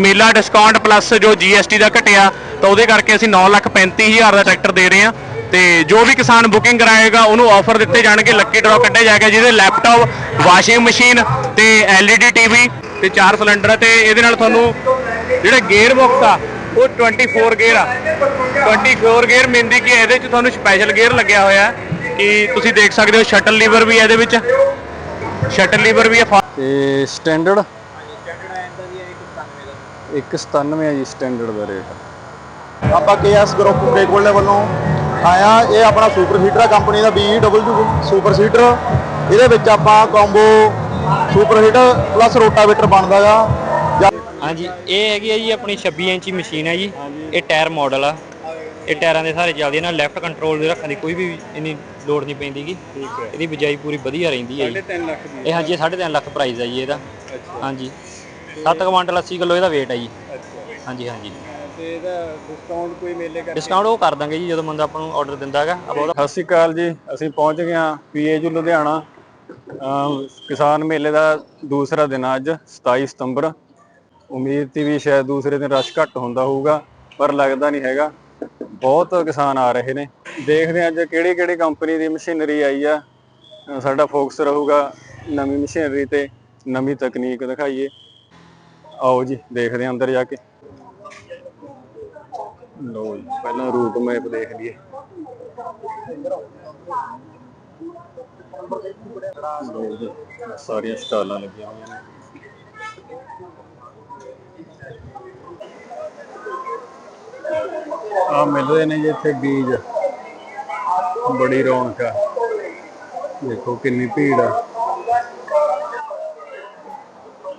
ਮੇਲਾ discount plus ਜੋ GST ਦਾ ਘਟਿਆ, ਤਾਂ ਉਹਦੇ ਕਰਕੇ ਅਸੀਂ 935000 ਦਾ ਟਰੈਕਟਰ ਦੇ ਰਹੇ ਹਾਂ। ਤੇ ਜੋ ਵੀ ਕਿਸਾਨ ਬੁਕਿੰਗ ਕਰਾਏਗਾ, ਉਹਨੂੰ ਆਫਰ ਦਿੱਤੇ ਜਾਣਗੇ ਲੱਕੀ ਡਰਾ ਕੱਢਿਆ ਜਾਏਗਾ, ਜਿਹਦੇ ਲੈਪਟਾਪ ਵਾਸ਼ਿੰਗ ਮਸ਼ੀਨ ਤੇ LED ਟੀਵੀ ਤੇ ਚਾਰ ਸਿਲੰਡਰ ਆ, ਤੇ ਇਹਦੇ ਨਾਲ ਤੁਹਾਨੂੰ ਜਿਹੜਾ ਗੇਅਰ ਬਾਕਸ ਆ, ਉਹ 24 ਗੇਅਰ ਆ। 24 ਗੇਅਰ ਮਿਲਦੀ ਕਿ ਇਹਦੇ ਚ ਤੁਹਾਨੂੰ ਸਪੈਸ਼ਲ ਗੇਅਰ ਲੱਗਿਆ ਹੋਇਆ ਕਿ ਤੁਸੀਂ ਦੇਖ ਸਕਦੇ ਹੋ ਸ਼ਟਲ ਲੀਵਰ ਵੀ ਹੈ ਇਹਦੇ ਵਿੱਚ। ਸ਼ਟਲ ਲੀਵਰ ਵੀ ਆ ਤੇ ਸਟੈਂਡਰਡ 197 ਹੈ ਜੀ ਸਟੈਂਡਰਡ ਦਾ ਰੇਟ ਆਪਾਂ KS ਗਰੁੱਪ ਬ੍ਰੇਕਵਲ ਦੇ ਵੱਲੋਂ ਆਇਆ ਇਹ ਆਪਣਾ ਸੁਪਰ ਸੀਟਰ ਆ ਕੰਪਨੀ ਦਾ BW ਸੁਪਰ ਸੀਟਰ ਇਹਦੇ ਵਿੱਚ ਆਪਾਂ combo super seeder plus rotavator ਬਣਦਾਗਾ ਹਾਂਜੀ ਇਹ ਹੈਗੀ ਹੈ ਜੀ ਆਪਣੀ 26 ਇੰਚੀ ਮਸ਼ੀਨ ਹੈ ਜੀ। ਇਹ ਟਾਇਰ ਮਾਡਲ ਆ। ਇਹ ਟਾਇਰਾਂ ਦੇ ਸਾਰੇ ਚੱਲਦੀ ਇਹਨਾਂ ਲੈਫਟ ਕੰਟਰੋਲ ਦੇ ਰੱਖਣ ਦੀ ਕੋਈ ਵੀ ਇੰਨੀ ਲੋੜ ਨਹੀਂ ਪੈਂਦੀਗੀ ਠੀਕ ਹੈ। ਇਹਦੀ ਬਿਜਾਈ ਪੂਰੀ ਵਧੀਆ ਰਹਿੰਦੀ ਹੈ ਜੀ। 3 ਲੱਖ ਦੀ। ਇਹ ਹਾਂਜੀ 3.5 ਲੱਖ ਪ੍ਰਾਈਸ ਹੈ ਜੀ ਇਹਦਾ। ਹਾਂਜੀ। 7 ਕੁਆਂਟਲ 80 ਕਿਲੋ ਇਹਦਾ weight ਹੈ ਜੀ। ਹਾਂਜੀ ਹਾਂਜੀ। ਤੇ ਇਹਦਾ ਡਿਸਕਾਊਂਟ ਕੋਈ ਮੇਲੇ ਕਰ ਡਿਸਕਾਊਂਟ ਉਹ ਕਰ ਦਾਂਗੇ ਜੀ ਜਦੋਂ ਬੰਦਾ ਆਪਾਂ ਨੂੰ ਆਰਡਰ ਦਿੰਦਾ ਹੈਗਾ। ਆਪਾਂ ਉਹਦਾ ਸਤਿ ਸ਼੍ਰੀ ਅਕਾਲ ਜੀ ਅਸੀਂ ਪਹੁੰਚ ਗਏ ਹਾਂ ਪੀਏਯੂ ਲੁਧਿਆਣਾ। ਕਿਸਾਨ ਮੇਲੇ ਦਾ ਦੂਸਰਾ ਦਿਨ ਆ ਅੱਜ 27 ਸਤੰਬਰ। ਉਮੀਦ ਸੀ ਵੀ ਸ਼ਾਇਦ ਦੂਸਰੇ ਦਿਨ ਰਸ਼ ਘੱਟ ਹੁੰਦਾ ਹੋਊਗਾ ਪਰ ਲੱਗਦਾ ਨਹੀਂ ਹੈਗਾ। ਬਹੁਤ ਕਿਸਾਨ ਆ ਰਹੇ ਨੇ। ਦੇਖਦੇ ਹਾਂ ਅੱਜ ਕਿਹੜੀ ਕਿਹੜੀ ਕੰਪਨੀ ਦੀ ਮਸ਼ੀਨਰੀ ਆਈ ਆ। ਸਾਡਾ ਫੋਕਸ ਰਹੂਗਾ ਨਵੀਂ ਮਸ਼ੀਨਰੀ ਤੇ ਨਵੀਂ ਤਕਨੀਕ ਦਿਖਾਈਏ। ਆਓ ਜੀ ਦੇਖਦੇ ਹਾਂ ਅੰਦਰ ਜਾ ਕੇ। ਲੋ ਜੀ ਪਹਿਲਾਂ ਰੂਟ ਮੈਪ ਦੇਖ ਲਈਏ। ਲਓ ਜੀ, ਸਾਰੀਆਂ ਸਟਾਲਾਂ ਲੱਗੀਆਂ ਹੋਈਆਂ ਨੇ। ਆ ਮਿਲਦੇ ਨੇ ਜੀ ਇੱਥੇ ਬੀਜ। ਬੜੀ ਰੌਣਕ ਆ। ਦੇਖੋ ਕਿੰਨੀ ਭੀੜ ਆ।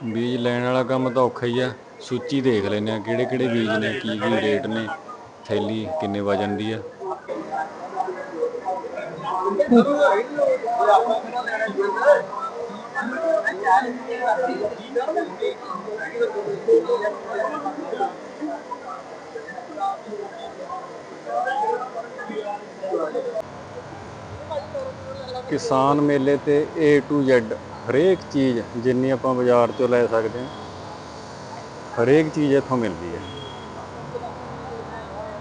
ਬੀਜ ਲੈਣ ਵਾਲਾ ਕੰਮ ਤਾਂ ਔਖਾ ਹੀ ਆ। ਸੂਚੀ ਦੇਖ ਲੈਂਦੇ ਆ ਕਿਹੜੇ ਕਿਹੜੇ ਬੀਜ ਨੇ, ਕੀ ਕੀ ਰੇਟ ਨੇ, ਥੈਲੀ ਕਿੰਨੇ ਵਜਨ ਦੀ ਆ। ਕਿਸਾਨ ਮੇਲੇ ਤੇ A to Z ਹਰੇਕ ਚੀਜ਼ ਜਿੰਨੀ ਆਪਾਂ ਬਾਜ਼ਾਰ ਤੋਂ ਲੈ ਸਕਦੇ ਹਾਂ, ਹਰੇਕ ਚੀਜ਼ ਇੱਥੋਂ ਮਿਲਦੀ ਹੈ।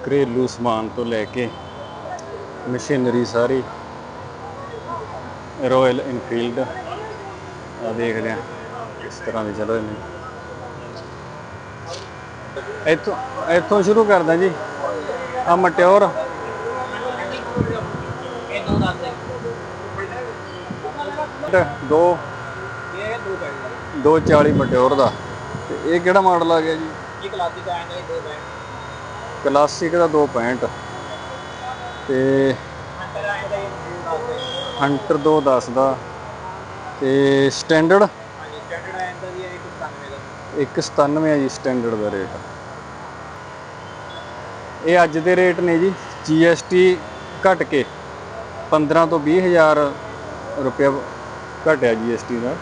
ਘਰੇਲੂ ਸਮਾਨ ਤੋਂ ਲੈ ਕੇ ਮਸ਼ੀਨਰੀ ਸਾਰੀ ਰਾਇਲ ਇਨਫੀਲਡ ਆ ਦੇਖਦੇ ਆ ਕਿਸ ਤਰ੍ਹਾਂ ਦੇ ਚੱਲ ਰਹੇ ਨੇ ਇੱਥੋਂ ਇੱਥੋਂ ਸ਼ੁਰੂ ਕਰਦਾ ਜੀ। ਆ ਮਟਿਓਰ। ਦੋ ਦੋ 40 ਮਟਿਓਰ ਦਾ। ਤੇ ਇਹ ਕਿਹੜਾ ਮਾਡਲ ਆ ਗਿਆ ਜੀ? ਇਹ ਕਲਾਸਿਕ ਇਹ ਦੋ ਬੈਂਡ ਕਲਾਸਿਕ ਦਾ 265 ਤੇ ਹੰਟਰ 210 ਦਾ ਤੇ ਸਟੈਂਡਰਡ ਹਾਂਜੀ ਸਟੈਂਡਰਡ ਆਏਗਾ ਜੀ 197 ਦਾ। 197 ਹੈ ਜੀ ਸਟੈਂਡਰਡ ਦਾ ਰੇਟ। ਇਹ ਅੱਜ ਦੇ ਰੇਟ ਨੇ ਜੀ GST ਘਟ ਕੇ 15 ਤੋਂ 20 ਹਜ਼ਾਰ ਰੁਪਏ ਘਟਿਆ GST ਦਾ।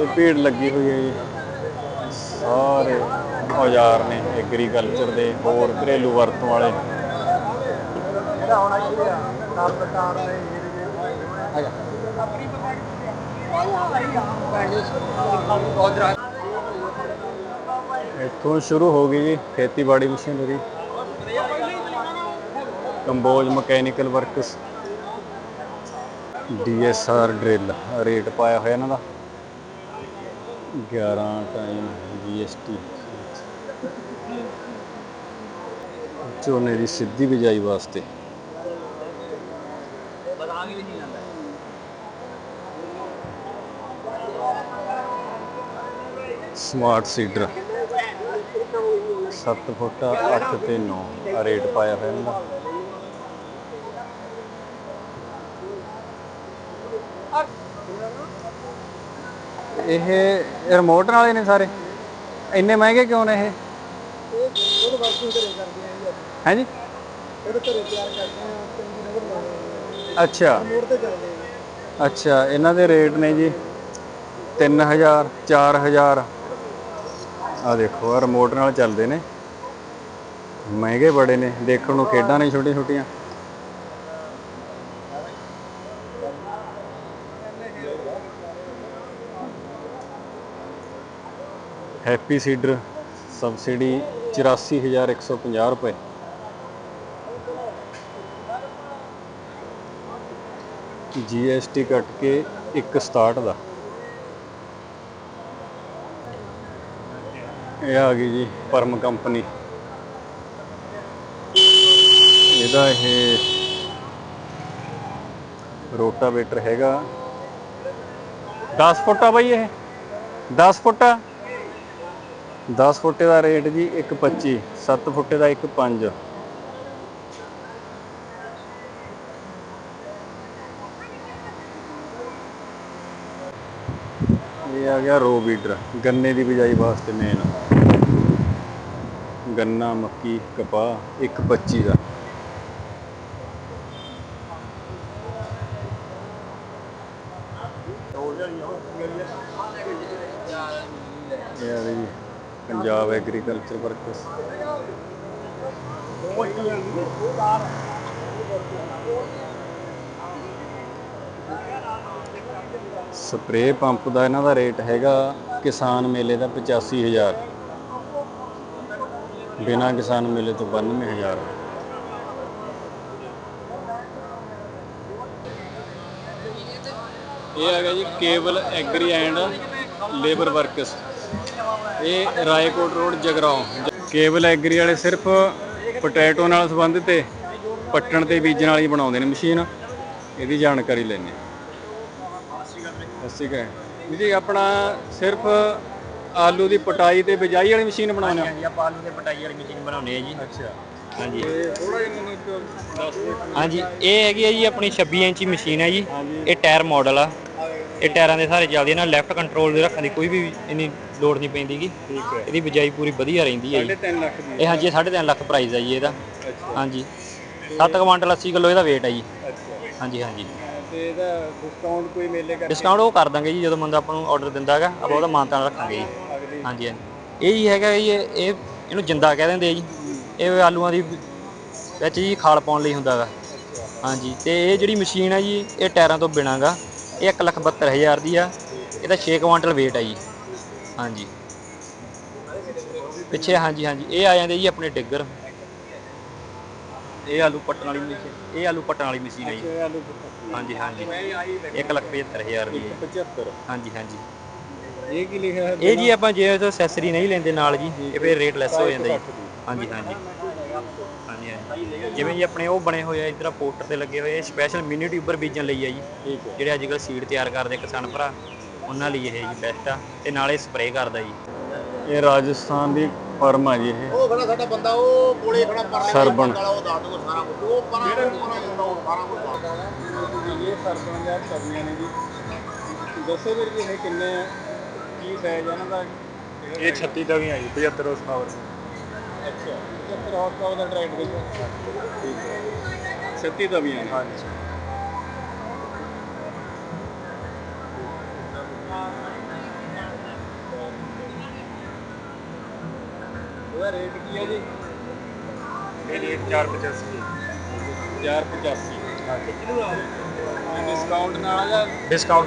ਤੇ ਭੀੜ ਲੱਗੀ ਹੋਈ ਹੈ ਜੀ। ਸਾਰੇ ਔਜ਼ਾਰ ਨੇ ਐਗਰੀਕਲਚਰ ਦੇ, ਹੋਰ ਘਰੇਲੂ ਵਰਤੋਂ ਵਾਲੇ। ਇੱਥੋਂ ਸ਼ੁਰੂ ਹੋ ਗਈ ਜੀ ਖੇਤੀਬਾੜੀ machinery. Kamboj mechanical works. DSR drill, rate ਪਾਇਆ ਹੋਇਆ ਇਹਨਾਂ ਦਾ। 11 ਟਾਈਮ ਜੀਐਸਟੀ ਝੋਨੇ ਦੀ ਸਿੱਧੀ ਬਿਜਾਈ ਵਾਸਤੇ। ਸਮਾਰਟ ਸੀਡਰ 7 ਫੁੱਟ 8 ਤੇ 9 ਰੇਟ ਪਾਇਆ ਹੋਇਆ ਇਹਨਾਂ ਦਾ। ਇਹ ਰਿਮੋਟ ਵਾਲੇ ਨੇ ਸਾਰੇ? ਇੰਨੇ ਮਹਿੰਗੇ ਕਿਉਂ ਨੇ ਇਹ? ਹੈ ਜੀ ਅੱਛਾ। ਅੱਛਾ, ਇਹਨਾਂ ਦੇ ਰੇਟ ਨੇ ਜੀ 3000 4000 ਆ ਦੇਖੋ ਆ ਰਿਮੋਟ ਨਾਲ ਚੱਲਦੇ ਨੇ। ਮਹਿੰਗੇ ਬੜੇ ਨੇ, ਦੇਖਣ ਨੂੰ ਖੇਡਾਂ ਨੇ ਛੋਟੀਆਂ ਛੋਟੀਆਂ ਹੈਪੀ ਸੀਡਰ ਸਬਸਿਡੀ 84150 ਰੁਪਏ। ਜੀਐਸਟੀ ਕੱਟ ਕੇ 167 ਦਾ। ਇਹ ਆ ਗਈ ਜੀ ਪਰਮ ਕੰਪਨੀ। ਇਹਦਾ ਇਹ ਰੋਟਾਵੇਟਰ ਹੈਗਾ। 10 ਫੁੱਟ ਆ ਬਾਈ ਇਹ। 10 ਫੁੱਟ। ਆ 10 ਫੁੱਟੇ ਦਾ ਰੇਟ ਜੀ 1.25 7 ਫੁੱਟੇ ਦਾ 1.5 ਇਹ ਆ ਗਿਆ ਰੋ ਬੀਡਰ, ਗੰਨੇ ਦੀ ਬਿਜਾਈ ਵਾਸਤੇ ਮੇਨ ਗੰਨਾ, ਮੱਕੀ, ਕਪਾਹ 1.25 ਦਾ ਇਹ ਆ ਜੀ ਪੰਜਾਬ ਐਗਰੀਕਲਚਰ ਵਰਕਰਸ ਪੰਪ ਦਾ ਇਹਨਾਂ ਦਾ ਰੇਟ ਹੈਗਾ ਕਿਸਾਨ ਮੇਲੇ ਦਾ 85000 ਬਿਨਾ ਕਿਸਾਨ ਮੇਲੇ ਤੋਂ 92000 ਇਹ ਹੈਗਾ ਜੀ cable agri and labour works ਇਹ Raikot road Jagraon. Cable agri ਵਾਲੇ ਸਿਰਫ ਪੋਟੈਟੋ ਨਾਲ ਸੰਬੰਧਿਤ ਤੇ ਪੱਟਣ ਤੇ ਬੀਜਣ ਵਾਲੀ ਬਣਾਉਂਦੇ ਨੇ ਮਸ਼ੀਨ। ਇਹਦੀ ਜਾਣਕਾਰੀ ਲੈਣੇ ਅਸੀਂ ਕਹੇ ਜੀ ਆਪਣਾ ਸਿਰਫ ਆਲੂ ਦੀ ਪਟਾਈ ਤੇ ਬਿਜਾਈ ਵਾਲੀ ਮਸ਼ੀਨ ਬਣਾਉਂਦੇ ਹੋ? ਹਾਂਜੀ ਆਪਾਂ ਆਲੂ ਦੇ ਪਟਾਈ ਵਾਲੀ ਮਸ਼ੀਨ ਬਣਾਉਂਦੇ ਆ ਜੀ। ਅੱਛਾ। ਹਾਂਜੀ। ਥੋੜਾ ਜਿਹਾ ਮੈਨੂੰ ਦੱਸ ਦਿਓ। ਹਾਂਜੀ ਇਹ ਹੈਗੀ ਹੈ ਜੀ ਆਪਣੀ 26 ਇੰਚੀ ਮਸ਼ੀਨ ਹੈ ਜੀ। ਇਹ ਟਾਇਰ ਮਾਡਲ ਆ। ਇਹ ਟਾਇਰਾਂ ਦੇ ਸਾਰੇ ਚੱਲਦੇ ਨਾਲ ਲੈਫਟ ਕੰਟਰੋਲ ਦੇ ਰੱਖਣ ਦੀ ਕੋਈ ਵੀ ਇੰਨੀ ਲੋੜ ਨਹੀਂ ਪੈਂਦੀਗੀ। ਠੀਕ ਹੈ। ਇਹਦੀ ਬਿਜਾਈ ਪੂਰੀ ਵਧੀਆ ਰਹਿੰਦੀ ਹੈ ਜੀ। 3.5 ਲੱਖ ਦੀ ਇਹ ਹਾਂਜੀ ਇਹ 3.5 ਲੱਖ ਪ੍ਰਾਈਸ ਹੈ ਜੀ ਇਹਦਾ। ਹਾਂਜੀ। 7 ਕੁਆਂਟਲ 80 ਕਿਲੋ ਇਹਦਾ weight ਹੈ ਜੀ। ਹਾਂਜੀ ਹਾਂਜੀ। ਤੇ ਇਹਦਾ ਡਿਸਕਾਊਂਟ ਕੋਈ ਮੇਲੇ ਕਰ ਡਿਸਕਾਊਂਟ ਉਹ ਕਰ ਦਾਂਗੇ ਜੀ ਜਦੋਂ ਬੰਦਾ ਆਪਾਂ ਨੂੰ ਆਰਡਰ ਦਿੰਦਾ ਹੈਗਾ ਆਪਾਂ ਉਹਦਾ ਮਾਨਤਾਨ ਰੱਖਾਂਗੇ ਜੀ। ਹਾਂਜੀ ਹਾਂਜੀ। ਇਹ ਜੀ ਹੈਗਾ ਜੀ ਇਹ ਇਹ- ਇਹਨੂੰ ਜਿੰਦਾ ਕਹਿ ਦਿੰਦੇ ਆ ਜੀ। ਇਹ ਆਲੂਆਂ ਦੀ ਵਿੱਚ ਜੀ ਖਾਲ ਪਾਉਣ ਲਈ ਹੁੰਦਾ ਗਾ ਹਾਂਜੀ। ਤੇ ਇਹ ਜਿਹੜੀ ਮਸ਼ੀਨ ਹੈ ਜੀ ਇਹ ਟਾਇਰਾਂ ਤੋਂ ਬਿਨਾਂ ਗਾ ਇਹ 172000 ਦੀ ਆ। ਇਹਦਾ 6 ਕੁਆਂਟਲ weight ਹੈ ਜੀ। ਹਾਂਜੀ। ਪਿੱਛੇ ਹਾਂਜੀ ਹਾਂਜੀ। ਇਹ ਆ ਜਾਂਦੇ ਜੀ ਆਪਣੇ ਡਿੱਗਰ। ਇਹ ਆਲੂ ਪੱਟਣ ਵਾਲੀ ਮਸ਼ੀਨ ਇਹ ਆਲੂ ਪੱਟਣ ਵਾਲੀ ਮਸ਼ੀਨ ਹੈ ਜੀ। ਹਾਂਜੀ ਹਾਂਜੀ। 175000 ਦੀ ਹੈ 75 ਹਾਂਜੀ ਹਾਂਜੀ। ਇਹ ਕੀ ਲਿਖਿਆ ਹੈ ਇਹ ਜੀ ਆਪਾਂ ਜੇ ਐਕਸੈਸਰੀ ਨਹੀਂ ਲੈਂਦੇ ਨਾਲ ਜੀ ਇਹ ਫਿਰ ਰੇਟ ਲੈਸ ਹੋ ਜਾਂਦਾ ਜੀ। ਹਾਂਜੀ ਹਾਂਜੀ। ਹਾਂਜੀ ਹਾਂਜੀ। ਜਿਵੇਂ ਜੀ ਆਪਣੇ ਉਹ ਬਣੇ ਹੋਏ ਆ ਇਧਰ ਪੋਸਟਰ ਤੇ ਲੱਗੇ ਹੋਏ ਆ ਸਪੈਸ਼ਲ ਮਿਨੀ ਟਿਊਬਰ ਬੀਜਣ ਲਈ ਆ ਜੀ। ਜਿਹੜੇ ਅੱਜ ਕੱਲ੍ਹ ਸੀਡ ਤਿਆਰ ਕਰਦੇ ਕਿਸਾਨ ਭਰਾ। ਉਹਨਾਂ ਲਈ ਇਹ ਜੀ ਬੈਸਟ ਆ ਤੇ ਨਾਲੇ ਸਪਰੇਅ ਕਰਦਾ ਜੀ। ਇਹ ਰਾਜਸਥਾਨ ਦੀ ਫਰਮ ਆ ਜੀ ਇਹ। ਉਹ ਖੜਾ ਸਾਡਾ ਬੰਦਾ ਉਹ ਕੋਲੇ ਖੜਾ ਪਰਲੇ ਸਰਬਣ। ਵਾਲਾ ਉਹ ਦੱਸ ਦੂਗਾ ਸਾਰਾ ਕੁਝ ਉਹ ਪਰਾਂ ਉਹ ਸਾਰਾ ਕੁਝ ਦੱਸ ਇਹ ਸਰਪਣ ਜਾਂ ਕਰਨੀਆਂ ਨੇ ਜੀ। ਦੱਸੋ ਵੀਰ ਜੀ ਇਹ ਕਿੰਨੇ ਕੀ ਸਾਈਜ਼ ਇਹਨਾਂ ਦਾ? ਇਹ 36 ਦਾ ਵੀ ਆ ਜੀ 75 ਹਾਰਸ ਪਾਵਰ ਅੱਛਾ 75 ਹਾਰਸ ਪਾਵਰ ਦਾ ਟਰੈਕਟਰ ਦੇਖੋ ਠੀਕ ਹੈ 36 ਦਾ ਵੀ ਆ ਹਾਂਜੀ। ਉਹਦਾ ਰੇਟ ਕੀ ਹੈ ਜੀ? ਇਹ ਰੇਟ 485 485 ਹਾਂਜੀ। ਡਿਸਕਾਊਂਟ ਨਾਲ ਜਾਂ ਡਿਸਕਾਊਂਟ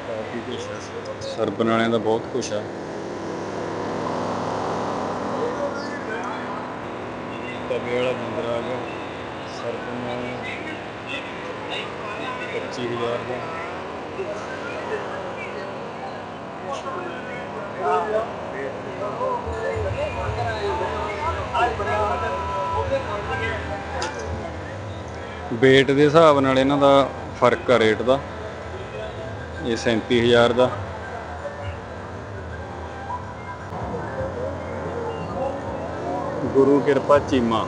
ਕਾਫੀ ਕੁਛ ਹੈ ਸਰਬਨ ਵਾਲਿਆਂ ਦਾ ਬਹੁਤ ਕੁਛ ਆ। ਤਵੇ ਵਾਲਾ ਜਿੰਦਰਾ ਆ ਗਿਆ। ਸਰਬਨ ਵਾਲਾ 25000 ਦਾ। Weight ਦੇ ਹਿਸਾਬ ਨਾਲ ਇਹਨਾਂ ਦਾ ਫ਼ਰਕ ਆ ਰੇਟ ਦਾ। ਇਹ 37000 ਦਾ। ਗੁਰੂ ਕਿਰਪਾ ਚੀਮਾ।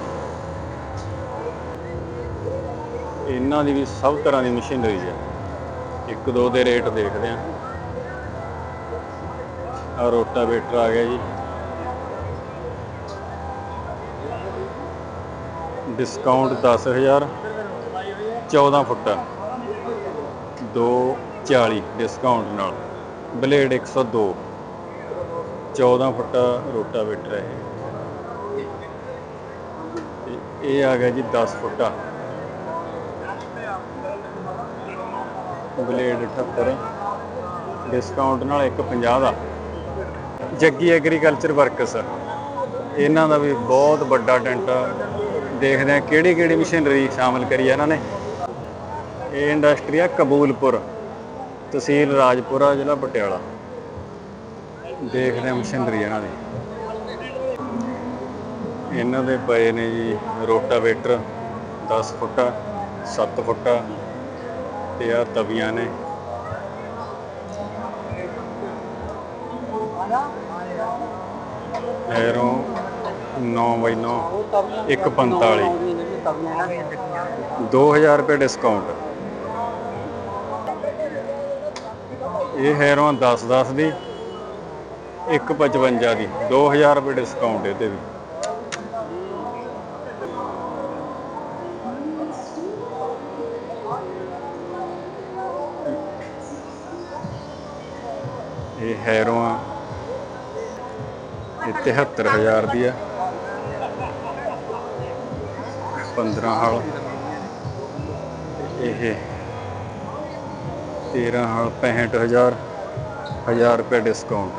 ਇਹਨਾਂ ਦੀ ਵੀ ਸਭ ਤਰ੍ਹਾਂ ਦੀ ਮਸ਼ੀਨਰੀ ਹੈ ਇੱਕ ਦੋ ਦੇ ਰੇਟ ਦੇਖਦੇ ਆ। ਆ ਰੋਟਾਵੇਟਰ ਆ ਗਿਆ ਜੀ। Discount 10000 14 foot. 240 ਡਿਸਕਾਊਂਟ ਨਾਲ। ਬਲੇਡ 102 14 ਫੁੱਟ ਰੋਟਾਵੇਟਰ ਹੈ। ਇਹ ਆ ਗਿਆ ਜੀ 10 ਫੁੱਟ। ਬਲੇਡ 78 ਡਿਸਕਾਊਂਟ ਨਾਲ 150 ਦਾ। Jaggi agriculture works. ਇਹਨਾਂ ਦਾ ਵੀ ਬਹੁਤ ਵੱਡਾ ਟੈਂਟ ਆ। ਦੇਖਦੇ ਆ ਕਿਹੜੀ ਕਿਹੜੀ ਮਸ਼ੀਨਰੀ ਸ਼ਾਮਲ ਕਰੀ ਆ ਇਹਨਾਂ ਨੇ। ਇਹ ਇੰਡਸਟਰੀ ਆ ਕਬੂਲਪੁਰ, ਤਹਿਸੀਲ ਰਾਜਪੁਰਾ, ਜ਼ਿਲ੍ਹਾ ਪਟਿਆਲਾ। ਦੇਖਦੇ ਆ ਮਸ਼ੀਨਰੀ ਇਹਨਾਂ ਦੀ। ਇਹਨਾਂ ਦੇ ਪਏ ਨੇ ਜੀ ਰੋਟਾਵੇਟਰ 10 ਫੁੱਟ 7 ਫੁੱਟ ਤੇ ਆ ਤਵੀਆਂ ਨੇ। ਐਰੋ 9 ਬਾਈ 9 145 2000 ਰੁਪਏ ਡਿਸਕਾਊਂਟ ਇਹ ਹੈਰੋਂ 10 10 ਦੀ 155 ਦੀ। 2000 ਰੁਪਏ ਡਿਸਕਾਊਂਟ ਇਹਦੇ ਵੀ। ਇਹ ਹੈਰੋਂ 73000 ਦੀ ਹੈ। 15 ਹਾਲ। ਇਹ 13 ਹਲ 65000 1000 ਰੁਪਏ ਡਿਸਕਾਊਂਟ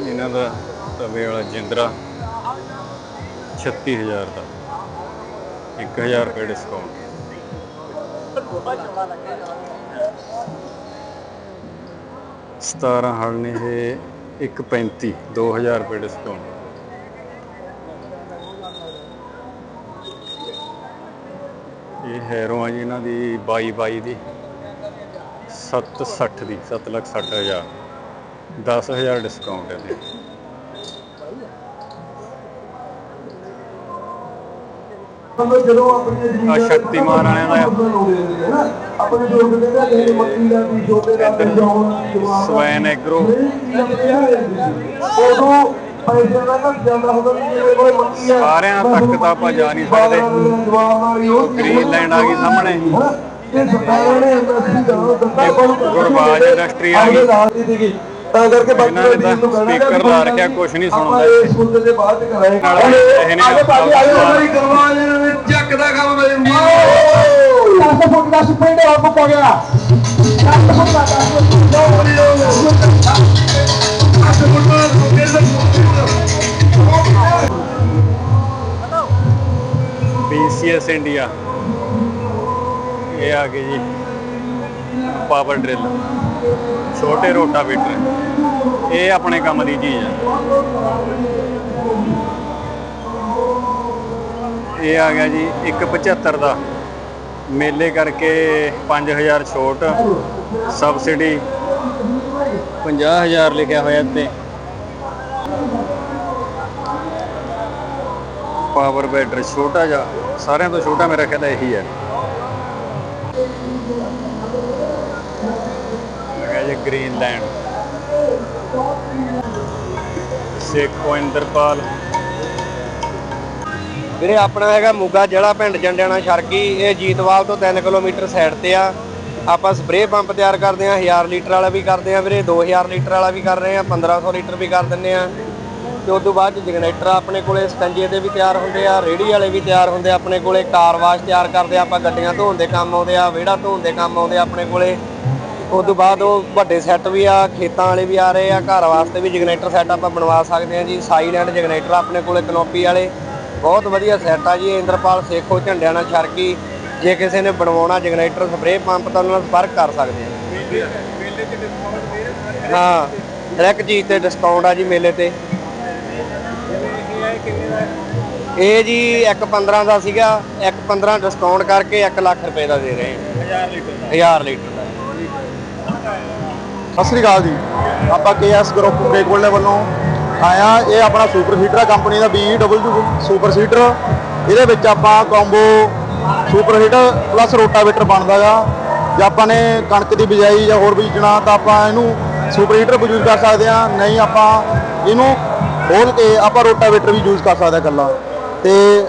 ਇਹਨਾਂ ਦਾ ਤਵੇ ਵਾਲਾ ਜਿੰਦਰਾ 36000 ਦਾ। 1000 ਰੁਪਏ ਡਿਸਕਾਊਂਟ ਸਤਾਰਾਂ ਹਲ ਨੇ ਇਹ 135 2000 ਰੁਪਏ ਡਿਸਕਾਊਂਟ ਇਹ ਹੈਰੋ ਆ ਜੀ ਇਹਨਾਂ ਦੀ 22 22 ਦੀ 760 ਦੀ 7 ਲੱਖ 60 ਹਜ਼ਾਰ। 10000 ਡਿਸਕਾਊਂਟ ਹੈ ਇਹਦੇ। ਜਦੋਂ ਆਪਣੀ ਆਹ ਸ਼ਕਤੀਮਾਨ ਵਾਲਿਆਂ ਦਾ ਸਵੈਨ ਐਗਰੋ। ਉਦੋਂ ਪੈਸੇ ਦਾ ਤਾਂ ਜਾਂਦਾ ਹੁੰਦਾ ਵੀ ਮੇਰੇ ਕੋਲ ਮੱਕੀ ਆ ਸਾਰਿਆਂ ਤੱਕ ਤਾਂ ਆਪਾਂ ਜਾ ਨਹੀਂ ਸਕਦੇ। ਉਹ ਗ੍ਰੀਨਲੈਂਡ ਆ ਗਈ ਸਾਹਮਣੇ। ਇਹ ਸਪੈਨ ਨੇ ਅਸੀਂ ਦਾ ਕੋਲ ਗੁਰਬਾਜ ਇੰਡਸਟਰੀ ਆ ਗਈ। ਤਾਂ ਕਰਕੇ ਬਾਕੀ ਇਹਨਾਂ ਨੇ ਤਾਂ ਸਪੀਕਰ ਲਾ ਰੱਖਿਆ ਕੁਝ ਨਹੀਂ ਸੁਣਦਾ। ਦੇ ਬਾਅਦ ਕਰਾਂਗੇ। ਨਾਲ ਇਹ ਨੇ ਆਜੋ ਭਾਜੀ ਆਜੋ ਮੇਰੀ ਗਰਵਾਜ ਨੇ ਚੱਕ ਦਾ ਕੰਮ ਮੇਰੇ ਵੀਰ 10 ਫੁੱਟ ਦਾ ਸਪਿੰਡ ਆਪ ਪਾ ਗਿਆ। 10 ਫੁੱਟ ਦਾ 10 ਫੁੱਟ ਦਾ BCS ਇੰਡੀਆ। ਇਹ ਆ ਗਈ ਜੀ, ਪਾਵਰ ਡਰਿਲ। ਛੋਟੇ ਰੋਟਾਵੇਟਰ ਇਹ ਆਪਣੇ ਕੰਮ ਦੀ ਚੀਜ਼ ਹੈ। ਇਹ ਆ ਗਿਆ ਜੀ 175 ਦਾ। ਮੇਲੇ ਕਰਕੇ 5000 ਛੋਟ, ਸਬਸਿਡੀ 50000 ਲਿਖਿਆ ਹੋਇਆ ਤੇ ਪਾਵਰ ਬੈਟਰ ਛੋਟਾ ਜਿਹਾ, ਸਾਰਿਆਂ ਤੋਂ ਛੋਟਾ ਮੇਰਾ ਖਿਆਲ ਇਹੀ ਹੈ। ਲਗਾ ਜੀ ਗ੍ਰੀਨਲੈਂਡ ਸੇਖੋ ਇੰਦਰਪਾਲ। ਵੀਰੇ, ਆਪਣਾ ਹੈਗਾ ਮੋਗਾ ਜ਼ਿਲ੍ਹਾ ਪਿੰਡ ਜੰਡਿਆਣਾ ਸ਼ਰਕੀ। ਇਹ ਜੀਤਵਾਲ ਤੋਂ 3 ਕਿਲੋਮੀਟਰ ਸਾਈਡ ਤੇ ਆ। ਆਪਾਂ ਸਪਰੇਅ ਪੰਪ ਤਿਆਰ ਕਰਦੇ ਆ 1000 ਲੀਟਰ ਵਾਲਾ ਵੀ ਕਰਦੇ ਆ ਵੀਰੇ 2000 ਲੀਟਰ ਵਾਲਾ ਵੀ ਕਰ ਰਹੇ ਆ 1500 ਲੀਟਰ ਵੀ ਕਰ ਦਿੰਨੇ ਆ ਤੇ ਉਸ ਤੋਂ ਬਾਅਦ ਚ ਜਨਰੇਟਰ ਆਪਣੇ ਕੋਲੇ ਸਕੰਜੇ ਦੇ ਵੀ ਤਿਆਰ ਹੁੰਦੇ ਆ ਰੇੜੀ ਵਾਲੇ ਵੀ ਤਿਆਰ ਹੁੰਦੇ ਆ ਆਪਣੇ ਕੋਲੇ, ਕਾਰ ਵਾਸ਼ ਤਿਆਰ ਕਰਦੇ ਆਪਾਂ, ਗੱਡੀਆਂ ਧੋਣ ਦੇ ਕੰਮ ਆਉਂਦੇ ਆ, ਵਿਹੜਾ ਧੋਣ ਦੇ ਕੰਮ ਆਉਂਦੇ ਆ ਆਪਣੇ ਕੋਲੇ। ਉਸ ਤੋਂ ਬਾਅਦ ਉਹ ਵੱਡੇ ਸੈੱਟ ਵੀ ਆ, ਖੇਤਾਂ ਵਾਲੇ ਵੀ ਆ ਰਹੇ ਆ, ਘਰ ਵਾਸਤੇ ਵੀ ਜਨਰੇਟਰ ਸੈੱਟ ਆਪਾਂ ਬਣਵਾ ਸਕਦੇ ਆ ਜੀ ਸਾਈਲੈਂਡ ਜਨਰੇਟਰ ਆਪਣੇ ਕੋਲੇ, ਕਨੋਪੀ ਵਾਲੇ। ਬਹੁਤ ਵਧੀਆ ਸੈੱਟ ਆ ਜੀ ਇੰਦਰਪਾਲ ਸੇਖੋ ਝੰਡਿਆਣਾ ਸ਼ਰਕੀ ਜੇ ਕਿਸੇ ਨੇ ਬਣਵਾਉਣਾ ਜਨਰੇਟਰ ਸਪਰੇਅ ਪੰਪ ਤਾਂ ਉਹਨਾਂ ਨਾਲ ਸੰਪਰਕ ਕਰ ਸਕਦੇ ਆ। ਹਾਂ ਹਰ ਇੱਕ ਚੀਜ਼ ਤੇ ਡਿਸਕਾਊਂਟ ਆ ਜੀ ਮੇਲੇ ਤੇ। ਇਹ ਜੀ ਇੱਕ 15 ਦਾ ਸੀਗਾ ਇੱਕ 15 ਡਿਸਕਾਊਂਟ ਕਰਕੇ 1 ਲੱਖ ਰੁਪਏ ਦਾ ਦੇ ਰਹੇ ਹਾਂ 1000 ਲੀਟਰ 1000 ਲੀਟਰ ਦਾ। ਸਤਿ ਸ੍ਰੀ ਅਕਾਲ ਜੀ। ਆਪਾਂ ਕੇਐਸ ਗਰੁੱਪ ਬ੍ਰੇਕਵਲ ਵੱਲੋਂ ਆਇਆ, ਇਹ ਆਪਣਾ ਸੁਪਰ ਸੀਟਰ ਆ ਕੰਪਨੀ ਦਾ BW ਸੁਪਰ ਸੀਟਰ ਇਹਦੇ ਵਿੱਚ ਆਪਾਂ combo super seeder plus rotavator ਬਣਦਾ ਆ। ਜੇ ਆਪਾਂ ਨੇ ਕਣਕ ਦੀ ਬਿਜਾਈ ਜਾਂ ਹੋਰ ਬੀਜਣਾ, ਤਾਂ ਆਪਾਂ ਇਹਨੂੰ ਸੁਪਰ ਹੀਟਰ ਯੂਜ਼ ਕਰ ਸਕਦੇ ਆ। ਨਹੀਂ ਆਪਾਂ ਇਹਨੂੰ ਖੋਲ ਕੇ ਆਪਾਂ ਰੋਟਾਵੇਟਰ ਵੀ ਯੂਜ਼ ਕਰ ਸਕਦੇ ਆ ਇਕੱਲਾ। ਤੇ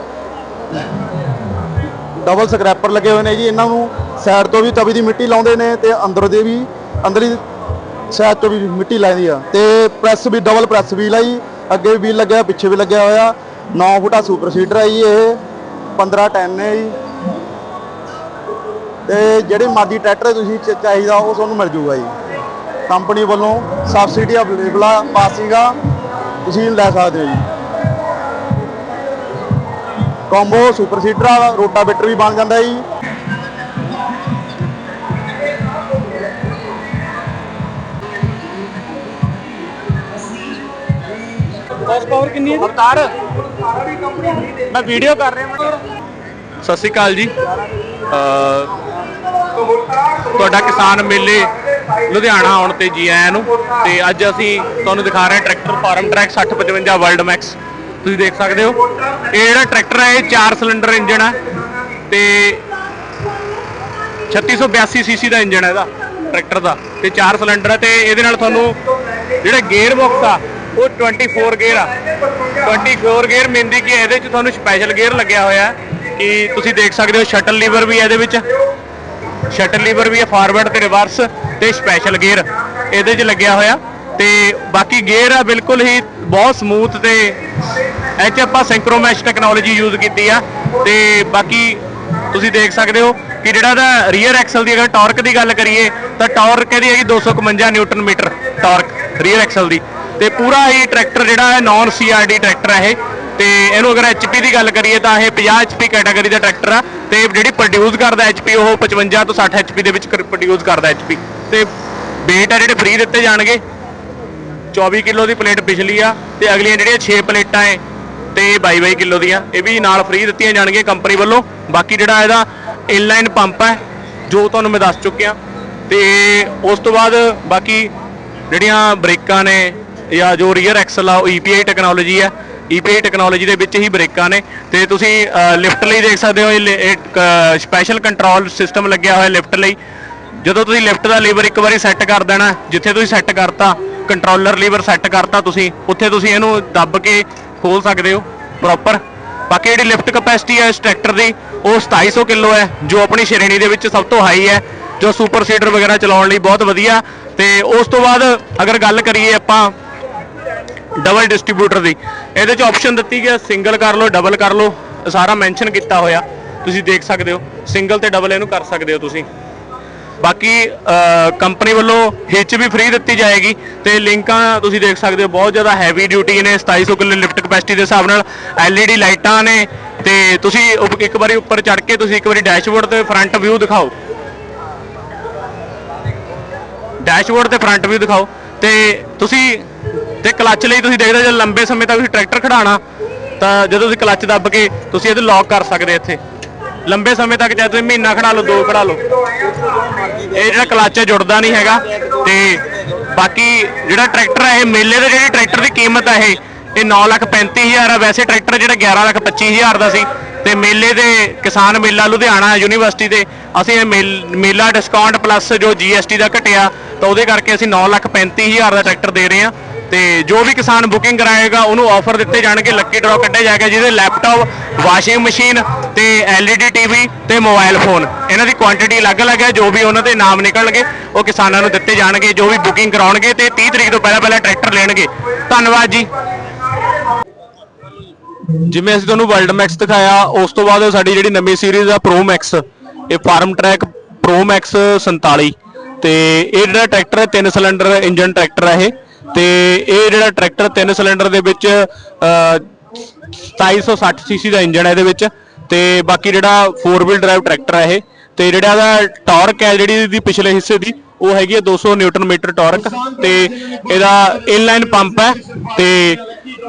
ਡਬਲ ਸਕ੍ਰੈਪਰ ਲੱਗੇ ਹੋਏ ਨੇ ਜੀ, ਇਹਨਾਂ ਨੂੰ ਸਾਈਡ ਤੋਂ ਵੀ ਤਵੀ ਦੀ ਮਿੱਟੀ ਲਾਉਂਦੇ ਨੇ ਤੇ ਅੰਦਰ ਦੇ ਵੀ, ਅੰਦਰਲੀ ਸਾਈਡ ਤੋਂ ਵੀ ਮਿੱਟੀ ਲਾਈਦੀ ਆ। ਤੇ ਪ੍ਰੈਸ ਵੀ ਡਬਲ ਪ੍ਰੈਸ ਵੀ ਲਾਈ। ਅੱਗੇ ਵੀ ਵੀਲ ਲੱਗਿਆ, ਪਿੱਛੇ ਵੀ ਲੱਗਿਆ ਹੋਇਆ। 9 ਫੁੱਟਾ ਸੁਪਰ ਸੀਟਰ ਹੈ ਜੀ ਇਹ। 1510 ਹੈ ਜੀ। ਤੇ ਜਿਹੜੇ ਮਰਜ਼ੀ ਟਰੈਕਟਰ ਤੁਸੀਂ ਚਾਹੀਦਾ, ਉਹ ਤੁਹਾਨੂੰ ਮਿਲ ਜੂਗਾ ਜੀ। ਕੰਪਨੀ ਵੱਲੋਂ ਸਬਸਿਡੀ ਅਵੇਲੇਬਲ ਆ ਪਾਸੀਗਾ ਤੁਸੀਂ ਲੈ ਸਕਦੇ ਹੋ ਜੀ। ਕੰਬੋ ਸੁਪਰ ਸੀਟਰ ਵਾਲਾ ਰੋਟਾਵੇਟਰ ਵੀ ਬਣ ਜਾਂਦਾ ਜੀ। ਮੈਂ ਵੀਡੀਓ ਕਰ ਰਿਹਾ ਸਤਿ ਸ਼੍ਰੀ ਅਕਾਲ ਜੀ। ਤੁਹਾਡਾ ਕਿਸਾਨ ਮੇਲੇ ਲੁਧਿਆਣਾ ਆਉਣ ਤੇ ਜੀ ਆਇਆਂ ਨੂੰ। ਤੇ ਅੱਜ ਅਸੀਂ ਤੁਹਾਨੂੰ ਦਿਖਾ ਰਹੇ ਹਾਂ tractor Farmtrac 6055 world Max. ਤੁਸੀਂ ਦੇਖ ਸਕਦੇ ਹੋ। ਇਹ ਜਿਹੜਾ ਟਰੈਕਟਰ ਹੈ, ਇਹ 4 ਸਿਲੰਡਰ ਇੰਜਨ ਹੈ। ਤੇ 3682 ਸੀਸੀ ਦਾ ਇੰਜਨ ਹੈ ਇਹਦਾ, ਟਰੈਕਟਰ ਦਾ। ਤੇ 4 ਸਿਲੰਡਰ ਹੈ ਤੇ ਇਹਦੇ ਨਾਲ ਤੁਹਾਨੂੰ ਜਿਹੜਾ ਗੇਅਰ ਬਾਕਸ ਆ ਉਹ 24 ਗੇਅਰ ਆ। 24 ਗੇਅਰ ਮਿਲਦੀ ਕਿ ਇਹਦੇ 'ਚ ਤੁਹਾਨੂੰ ਸਪੈਸ਼ਲ ਗੇਅਰ ਲੱਗਿਆ ਹੋਇਆ ਕਿ ਤੁਸੀਂ ਦੇਖ ਸਕਦੇ ਹੋ ਸ਼ਟਲ ਲੀਵਰ ਵੀ ਹੈ ਇਹਦੇ ਵਿੱਚ। ਸ਼ਟਲ ਲੀਵਰ ਵੀ ਹੈ ਫਾਰਵਰਡ ਤੇ ਰਿਵਰਸ ਤੇ ਸਪੈਸ਼ਲ ਗੇਅਰ ਇਹਦੇ 'ਚ ਲੱਗਿਆ ਹੋਇਆ। ਤੇ ਬਾਕੀ ਗੇਅਰ ਆ, ਬਿਲਕੁਲ ਹੀ ਬਹੁਤ ਸਮੂਥ ਤੇ ਇਹ 'ਚ ਆਪਾਂ ਸਿੰਕਰੋਮੈਸ਼ ਟੈਕਨੋਲੋਜੀ ਯੂਜ਼ ਕੀਤੀ ਆ। ਤੇ ਬਾਕੀ ਤੁਸੀਂ ਦੇਖ ਸਕਦੇ ਹੋ ਕਿ ਜਿਹੜਾ ਦਾ ਰੀਅਰ ਐਕਸਲ ਦੀ ਅਗਰ ਟਾਰਕ ਦੀ ਗੱਲ ਕਰੀਏ, ਤਾਂ ਟਾਰਕ ਇਹਦੀ ਹੈਗੀ 251 newton metre torque rear axle ਦੀ। ਤੇ ਪੂਰਾ ਹੀ ਟਰੈਕਟਰ ਜਿਹੜਾ ਹੈ ਨਾਨ ਸੀਆਰਡੀ ਟਰੈਕਟਰ ਹੈ ਇਹ। ਤੇ ਇਹਨੂੰ ਅਗਰ ਐਚਪੀ ਦੀ ਗੱਲ ਕਰੀਏ ਤਾਂ ਇਹ 50 ਐਚਪੀ ਕੈਟਾਗਰੀ ਦਾ ਟਰੈਕਟਰ ਆ। ਤੇ ਜਿਹੜੀ ਪ੍ਰੋਡਿਊਸ ਕਰਦਾ ਐਚਪੀ ਉਹ 55 ਤੋਂ 60 ਐਚਪੀ ਦੇ ਵਿੱਚ ਪ੍ਰੋਡਿਊਸ ਕਰਦਾ ਐਚਪੀ ਤੇ ਵੇਟ ਆ ਜਿਹੜੇ ਫ੍ਰੀ ਦਿੱਤੇ ਜਾਣਗੇ। 24 ਕਿਲੋ ਦੀ ਪਲੇਟ ਪਿਛਲੀ ਆ ਤੇ ਅਗਲੀਆਂ ਜਿਹੜੀਆਂ 6 ਪਲੇਟਾਂ ਏ ਤੇ 22 22 ਕਿਲੋ ਦੀਆਂ, ਇਹ ਵੀ ਨਾਲ ਫ੍ਰੀ ਦਿੱਤੀਆਂ ਜਾਣਗੀਆਂ ਕੰਪਨੀ ਵੱਲੋਂ। ਬਾਕੀ ਜਿਹੜਾ ਇਹਦਾ ਇਨਲਾਈਨ ਪੰਪ ਹੈ ਜੋ ਤੁਹਾਨੂੰ ਮੈਂ ਦੱਸ ਚੁੱਕਿਆ। ਤੇ ਉਸ ਤੋਂ ਬਾਅਦ ਬਾਕੀ ਜਿਹੜੀਆਂ ਬ੍ਰੇਕਾਂ ਨੇ ਜਾਂ ਜੋ ਰੀਅਰ ਐਕਸਲ ਆ, ਉਹ EPI ਟੈਕਨੋਲੋਜੀ ਹੈ EPI ਟੈਕਨੋਲੋਜੀ ਦੇ ਵਿੱਚ ਹੀ ਬ੍ਰੇਕਾਂ ਨੇ। ਤੇ ਤੁਸੀਂ ਲਿਫਟ ਲਈ ਦੇਖ ਸਕਦੇ ਹੋ, ਇਹ ਸਪੈਸ਼ਲ ਕੰਟਰੋਲ ਸਿਸਟਮ ਲੱਗਿਆ ਹੋਇਆ ਲਿਫਟ ਲਈ। ਜਦੋਂ ਤੁਸੀਂ ਲਿਫਟ ਦਾ ਲੀਵਰ ਇੱਕ ਵਾਰੀ ਸੈੱਟ ਕਰ ਦੇਣਾ, ਜਿੱਥੇ ਤੁਸੀਂ ਸੈੱਟ ਕਰਤਾ ਕੰਟਰੋਲਰ ਲੀਵਰ ਸੈੱਟ ਕਰਤਾ ਤੁਸੀਂ, ਉੱਥੇ ਤੁਸੀਂ ਇਹਨੂੰ ਦੱਬ ਕੇ ਖੋਲ ਸਕਦੇ ਹੋ ਪ੍ਰੋਪਰ ਬਾਕੀ ਜਿਹੜੀ ਲਿਫਟ ਕਪੈਸਿਟੀ ਹੈ ਇਸ ਟਰੈਕਟਰ ਦੀ, ਉਹ 2700 ਕਿਲੋ ਹੈ, ਜੋ ਆਪਣੀ ਸ਼੍ਰੇਣੀ ਦੇ ਵਿੱਚ ਸਭ ਤੋਂ ਹਾਈ ਹੈ, ਜੋ ਸੁਪਰ ਸੀਡਰ ਵਗੈਰਾ ਚਲਾਉਣ ਲਈ ਬਹੁਤ ਵਧੀਆ। ਤੇ ਉਸ ਤੋਂ ਬਾਅਦ ਅਗਰ ਗੱਲ ਕਰੀਏ ਆਪਾਂ ਡਬਲ ਡਿਸਟ੍ਰੀਬਿਊਟਰ ਦੀ। ਇਹਦੇ 'ਚ ਆਪਸ਼ਨ ਦਿੱਤੀ ਗਿਆ ਸਿੰਗਲ ਕਰ ਲਓ ਡਬਲ ਕਰ ਲਓ, ਸਾਰਾ ਮੈਂਸ਼ਨ ਕੀਤਾ ਹੋਇਆ। ਤੁਸੀਂ ਦੇਖ ਸਕਦੇ ਹੋ ਸਿੰਗਲ ਤੇ ਡਬਲ ਇਹਨੂੰ ਕਰ ਸਕਦੇ ਹੋ ਤੁਸੀਂ। ਬਾਕੀ ਕੰਪਨੀ ਵੱਲੋਂ ਹਿੱਚ ਵੀ ਫ੍ਰੀ ਦਿੱਤੀ ਜਾਏਗੀ ਤੇ ਲਿੰਕਾਂ ਤੁਸੀਂ ਦੇਖ ਸਕਦੇ ਹੋ, ਬਹੁਤ ਜ਼ਿਆਦਾ ਹੈਵੀ ਡਿਊਟੀ ਨੇ 2700 ਕਿਲੋ ਲਿਫਟ ਕਪੈਸਿਟੀ ਦੇ ਹਿਸਾਬ ਨਾਲ LED ਲਾਈਟਾਂ ਨੇ ਤੇ ਤੁਸੀਂ ਉਪ- ਇੱਕ ਵਾਰੀ ਉੱਪਰ ਚੜ ਕੇ ਤੁਸੀਂ ਇੱਕ ਵਾਰੀ ਡੈਸ਼ਬੋਰਡ ਤੇ ਫਰੰਟ ਵਿਊ ਦਿਖਾਓ। ਡੈਸ਼ਬੋਰਡ ਤੇ ਫਰੰਟ ਵਿਊ ਦਿਖਾਓ ਤੇ ਤੁਸੀਂ ਤੇ ਕਲੱਚ ਲਈ ਤੁਸੀਂ ਦੇਖਦੇ ਜੇ ਲੰਬੇ ਸਮੇਂ ਤੱਕ ਤੁਸੀਂ ਟਰੈਕਟਰ ਖੜਾਣਾ, ਤਾਂ ਜਦੋਂ ਤੁਸੀਂ ਕਲੱਚ ਦੱਬ ਕੇ ਤੁਸੀਂ ਇਹਦੇ ਲੌਕ ਕਰ ਸਕਦੇ ਇੱਥੇ। ਲੰਬੇ ਸਮੇਂ ਤੱਕ ਚਾਹੇ ਤੁਸੀਂ ਮਹੀਨਾ ਖੜਾ ਲਓ, ਦੋ ਖੜਾ ਲਓ। ਇਹ ਜਿਹੜਾ ਕਲੱਚ ਹੈ, ਜੁੜਦਾ ਨਹੀਂ ਹੈਗਾ। ਤੇ ਬਾਕੀ ਜਿਹੜਾ ਟਰੈਕਟਰ ਹੈ, ਇਹ ਮੇਲੇ ਦੇ ਜਿਹੜੀ ਟਰੈਕਟਰ ਦੀ ਕੀਮਤ ਹੈ ਇਹ ਇਹ 935000 ਆ। ਵੈਸੇ ਟਰੈਕਟਰ ਜਿਹੜਾ 1125000 ਦਾ ਸੀ। ਤੇ ਮੇਲੇ ਦੇ ਕਿਸਾਨ ਮੇਲਾ ਲੁਧਿਆਣਾ ਯੂਨੀਵਰਸਿਟੀ ਦੇ, ਅਸੀਂ ਇਹ ਮੇਲ- ਮੇਲਾ ਡਿਸਕਾਊਂਟ ਪਲੱਸ ਜੋ GST ਦਾ ਘਟਿਆ, ਤਾਂ ਉਹਦੇ ਕਰਕੇ ਅਸੀਂ 935000 ਦਾ ਟਰੈਕਟਰ ਦੇ ਰਹੇ ਹਾਂ। ਤੇ ਜੋ ਵੀ ਕਿਸਾਨ ਬੁਕਿੰਗ ਕਰਾਏਗਾ, ਉਹਨੂੰ ਆਫਰ ਦਿੱਤੇ ਜਾਣਗੇ ਲੱਕੀ ਡਰਾ ਕੱਢਿਆ ਜਾਏਗਾ, ਜਿਹਦੇ ਲੈਪਟਾਪ ਵਾਸ਼ਿੰਗ ਮਸ਼ੀਨ ਤੇ LED ਟੀਵੀ ਤੇ ਮੋਬਾਈਲ ਫੋਨ ਇਹਨਾਂ ਦੀ ਕੁਆਂਟੀਟੀ ਅਲੱਗ-ਅਲੱਗ ਹੈ, ਜੋ ਵੀ ਉਹਨਾਂ ਦੇ ਨਾਮ ਨਿਕਲਣਗੇ, ਉਹ ਕਿਸਾਨਾਂ ਨੂੰ ਦਿੱਤੇ ਜਾਣਗੇ, ਜੋ ਵੀ ਬੁਕਿੰਗ ਕਰਾਉਣਗੇ ਤੇ 30 ਤਰੀਕ ਤੋਂ ਪਹਿਲਾਂ ਪਹਿਲਾਂ ਟਰੈਕਟਰ ਲੈਣਗੇ। ਧੰਨਵਾਦ ਜੀ। ਜਿਵੇਂ ਅਸੀਂ ਤੁਹਾਨੂੰ ਵਰਲਡ ਮੈਕਸ ਦਿਖਾਇਆ, ਉਸ ਤੋਂ ਬਾਅਦ ਸਾਡੀ ਜਿਹੜੀ ਨਵੀਂ ਸੀਰੀਜ਼ ਆ ਪ੍ਰੋ ਮੈਕਸ ਇਹ ਫਾਰਮ ਟਰੈਕ ਪ੍ਰੋ ਮੈਕਸ 47 ਤੇ ਇਹ ਜਿਹੜਾ ਟਰੈਕਟਰ ਹੈ, ਤਿੰਨ ਸਿਲੰਡਰ ਇੰਜਨ ਟਰੈਕਟਰ ਹੈ ਇਹ। ਤੇ ਇਹ ਜਿਹੜਾ ਟਰੈਕਟਰ ਤਿੰਨ ਸਿਲੰਡਰ ਦੇ ਵਿੱਚ ਅਹ, 2760 ਸੀਸੀ ਦਾ ਇੰਜਨ ਹੈ ਇਹਦੇ ਵਿੱਚ ਤੇ ਬਾਕੀ ਜਿਹੜਾ 4 ਵੀਲ ਡਰਾਈਵ ਟਰੈਕਟਰ ਹੈ ਇਹ। ਤੇ ਜਿਹੜਾ ਇਹਦਾ ਟਾਰਕ ਹੈ ਜਿਹੜੀ ਇਹਦੀ ਪਿਛਲੇ ਹਿੱਸੇ ਦੀ ਉਹ ਹੈਗੀ ਹੈ 200 ਨਿਊਟਨ ਮੀਟਰ ਟਾਰਕ ਤੇ ਇਹਦਾ ਇਨਲਾਈਨ ਪੰਪ ਹੈ ਤੇ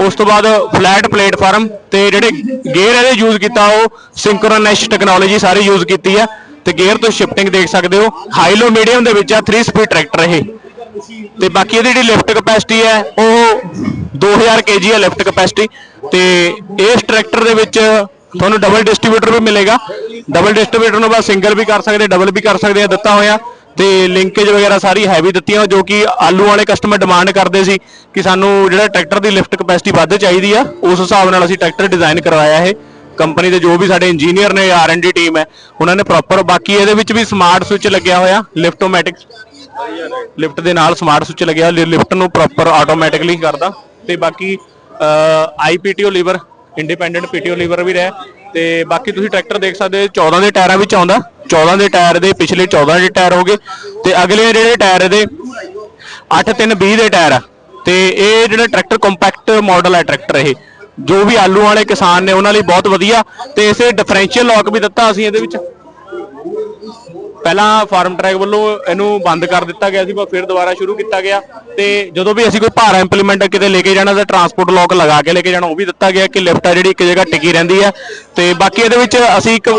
ਉਸ ਤੋਂ ਬਾਅਦ ਫਲੈਟ ਪਲੇਟਫਾਰਮ ਤੇ ਜਿਹੜੇ ਗੇਅਰ ਇਹਦੇ ਯੂਜ਼ ਕੀਤਾ ਉਹ ਸਿੰਕਰੋਨੈਸ਼ ਟੈਕਨੋਲੋਜੀ ਸਾਰੀ ਯੂਜ਼ ਕੀਤੀ ਹੈ। ਤੇ ਗੇਅਰ ਤੋਂ ਸ਼ਿਫਟਿੰਗ ਦੇਖ ਸਕਦੇ ਹੋ। ਹਾਈ ਲੋ ਮੀਡੀਅਮ ਦੇ ਵਿੱਚ ਆ 3 ਸਪੀਡ ਟਰੈਕਟਰ ਇਹ। ਤੇ ਬਾਕੀ ਇਹਦੀ ਜਿਹੜੀ ਲਿਫਟ ਕਪੈਸਿਟੀ ਹੈ, ਉਹ 2000 kg ਹੈ ਲਿਫਟ ਕਪੈਸਿਟੀ ਤੇ ਇਸ ਟਰੈਕਟਰ ਦੇ ਵਿੱਚ ਤੁਹਾਨੂੰ ਡਬਲ ਡਿਸਟ੍ਰੀਬਿਊਟਰ ਵੀ ਮਿਲੇਗਾ। ਡਬਲ ਡਿਸਟ੍ਰੀਬਿਊਟਰ ਨੂੰ ਬਸ ਸਿੰਗਲ ਵੀ ਕਰ ਸਕਦੇ ਡਬਲ ਵੀ ਕਰ ਸਕਦੇ ਆ, ਦਿੱਤਾ ਹੋਇਆ। ਤੇ ਲਿੰਕੇਜ ਵਗੈਰਾ ਸਾਰੀ ਹੈਵੀ ਦਿੱਤੀਆਂ ਜੋ ਕਿ ਆਲੂ ਵਾਲੇ ਕਸਟਮਰ ਡਿਮਾਂਡ ਕਰਦੇ ਸੀ ਕਿ ਸਾਨੂੰ ਜਿਹੜਾ ਟਰੈਕਟਰ ਦੀ ਲਿਫਟ ਕਪੈਸਿਟੀ ਵੱਧ ਚਾਹੀਦੀ ਆ, ਉਸ ਹਿਸਾਬ ਨਾਲ ਅਸੀਂ ਟਰੈਕਟਰ ਡਿਜ਼ਾਈਨ ਕਰਵਾਇਆ ਇਹ। ਕੰਪਨੀ ਦੇ ਜੋ ਵੀ ਸਾਡੇ ਇੰਜੀਨੀਅਰ ਨੇ ਆਰ ਐਨ ਡੀ ਟੀਮ ਹੈ, ਉਹਨਾਂ ਨੇ ਪ੍ਰੋਪਰ ਬਾਕੀ ਇਹਦੇ ਵਿੱਚ ਵੀ ਸਮਾਰਟ ਸਵਿਚ ਲੱਗਿਆ ਹੋਇਆ ਲਿਫਟੋਮੈਟਿਕ ਲਿਫਟ ਦੇ ਨਾਲ ਸਮਾਰਟ ਸਵਿਚ ਲੱਗਿਆ ਲਿਫਟ ਨੂੰ ਪ੍ਰੋਪਰ ਆਟੋਮੈਟਿਕਲੀ ਕਰਦਾ। ਤੇ ਬਾਕੀ IPTO lever independent PTO lever ਵੀ ਰਿਹਾ। ਤੇ ਬਾਕੀ ਤੁਸੀਂ ਟਰੈਕਟਰ ਦੇਖ ਸਕਦੇ 14 ਦੇ ਟਾਇਰਾਂ ਵਿੱਚ ਆਉਂਦਾ। 14 ਦੇ ਟਾਇਰ ਦੇ ਪਿਛਲੇ 14 ਦੇ ਟਾਇਰ ਹੋ ਗਏ। ਤੇ ਅਗਲੇ ਜਿਹੜੇ ਟਾਇਰ ਇਹਦੇ 8 3 20 ਦੇ ਟਾਇਰ ਆ। ਤੇ ਇਹ ਜਿਹੜਾ ਟਰੈਕਟਰ ਕੰਪੈਕਟ ਮਾਡਲ ਹੈ ਟਰੈਕਟਰ ਇਹ। ਜੋ ਵੀ ਆਲੂ ਵਾਲੇ ਕਿਸਾਨ ਨੇ, ਉਹਨਾਂ ਲਈ ਬਹੁਤ ਵਧੀਆ। ਤੇ ਇਸੇ ਡਿਫਰੈਂਸ਼ੀਅਲ ਲੌਕ ਵੀ ਦਿੱਤਾ ਅਸੀਂ ਇਹਦੇ ਵਿੱਚ। ਪਹਿਲਾਂ ਫਾਰਮ ਟਰੈਕ ਵੱਲੋਂ ਇਹਨੂੰ ਬੰਦ ਕਰ ਦਿੱਤਾ ਗਿਆ ਸੀ, ਪਰ ਫਿਰ ਦੁਬਾਰਾ ਸ਼ੁਰੂ ਕੀਤਾ ਗਿਆ। ਤੇ ਜਦੋਂ ਵੀ ਅਸੀਂ ਕੋਈ ਭਾਰਾ ਇੰਪਲੀਮੈਂਟ ਕਿਤੇ ਲੈ ਕੇ ਜਾਣਾ ਤਾਂ ਟਰਾਂਸਪੋਰਟ ਲੋਕ ਲਗਾ ਕੇ ਲੈ ਕੇ ਜਾਣਾ, ਉਹ ਵੀ ਦਿੱਤਾ ਗਿਆ ਕਿ ਲਿਫਟ ਆ ਜਿਹੜੀ ਇੱਕ ਜਗ੍ਹਾ ਟਿਕੀ ਰਹਿੰਦੀ ਹੈ ਤੇ ਬਾਕੀ ਇਹਦੇ ਵਿੱਚ ਅਸੀਂ ਇੱਕ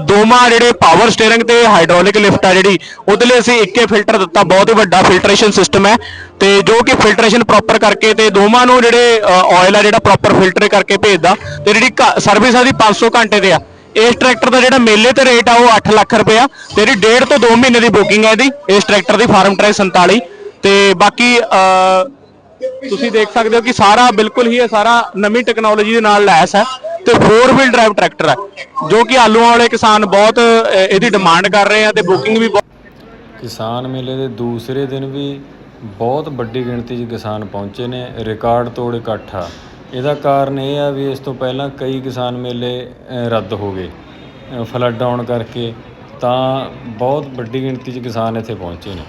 ਦੋਵਾਂ ਜਿਹੜੇ ਪਾਵਰ ਸਟੀਅਰਿੰਗ ਤੇ ਹਾਈਡ੍ਰੋਲਿਕ ਲਿਫਟ ਆ ਜਿਹੜੀ, ਉਹਦੇ ਲਈ ਅਸੀਂ ਇੱਕੇ ਫਿਲਟਰ ਦਿੱਤਾ, ਬਹੁਤ ਹੀ ਵੱਡਾ ਫਿਲਟਰੇਸ਼ਨ ਸਿਸਟਮ ਹੈ। ਤੇ ਜੋ ਕਿ ਫਿਲਟਰੇਸ਼ਨ ਪ੍ਰੋਪਰ ਕਰਕੇ ਤੇ ਦੋਵਾਂ ਨੂੰ ਜਿਹੜੇ ਆਇਲ ਆ ਜਿਹੜਾ ਪ੍ਰੋਪਰ ਫਿਲਟਰ ਕਰਕੇ ਭੇਜਦਾ, ਤੇ ਜਿਹੜੀ ਸਰਵਿਸ ਆ ਦੀ 500 ਘੰਟੇ ਤੇ ਆ। ਇਸ ਟਰੈਕਟਰ ਦਾ ਜਿਹੜਾ ਮੇਲੇ ਤੇ ਰੇਟ ਆ ਉਹ 8 ਲੱਖ ਰੁਪਇਆ ਤੇ ਇਹਦੀ ਡੇਢ ਤੋਂ 2 ਮਹੀਨੇ ਦੀ ਬੁਕਿੰਗ ਹੈ ਇਹਦੀ। ਇਸ ਟਰੈਕਟਰ ਦੀ ਫਾਰਮ ਟਰੈਕ 47 ਤੇ ਬਾਕੀ ਤੁਸੀਂ ਦੇਖ ਸਕਦੇ ਹੋ ਕਿ ਸਾਰਾ ਬਿਲਕੁਲ ਹੀ ਇਹ ਸਾਰਾ ਨਵੀਂ ਟੈਕਨੋਲੋਜੀ ਦੇ ਨਾਲ ਲੈਸ ਹੈ ਤੇ 4 ਵੀਲ ਡਰਾਈਵ ਟਰੈਕਟਰ ਹੈ ਜੋ ਕਿ ਆਲੂਆਂ ਵਾਲੇ ਕਿਸਾਨ ਬਹੁਤ ਇਹਦੀ ਡਿਮਾਂਡ ਕਰ ਰਹੇ ਆ ਤੇ ਬੁਕਿੰਗ ਵੀ ਕਿਸਾਨ ਮੇਲੇ ਦੇ ਦੂਸਰੇ ਦਿਨ ਵੀ ਬਹੁਤ ਵੱਡੀ ਗਿਣਤੀ 'ਚ ਕਿਸਾਨ ਪਹੁੰਚੇ ਨੇ। ਰਿਕਾਰਡ ਤੋੜ ਇਕੱਠ ਇਹਦਾ ਕਾਰਨ ਇਹ ਆ ਵੀ ਇਸ ਤੋਂ ਪਹਿਲਾਂ ਕਈ ਕਿਸਾਨ ਮੇਲੇ ਰੱਦ ਹੋ ਗਏ ਫਲੱਡ ਆਉਣ ਕਰਕੇ ਤਾਂ ਬਹੁਤ ਵੱਡੀ ਗਿਣਤੀ 'ਚ ਕਿਸਾਨ ਇੱਥੇ ਪਹੁੰਚੇ ਨੇ।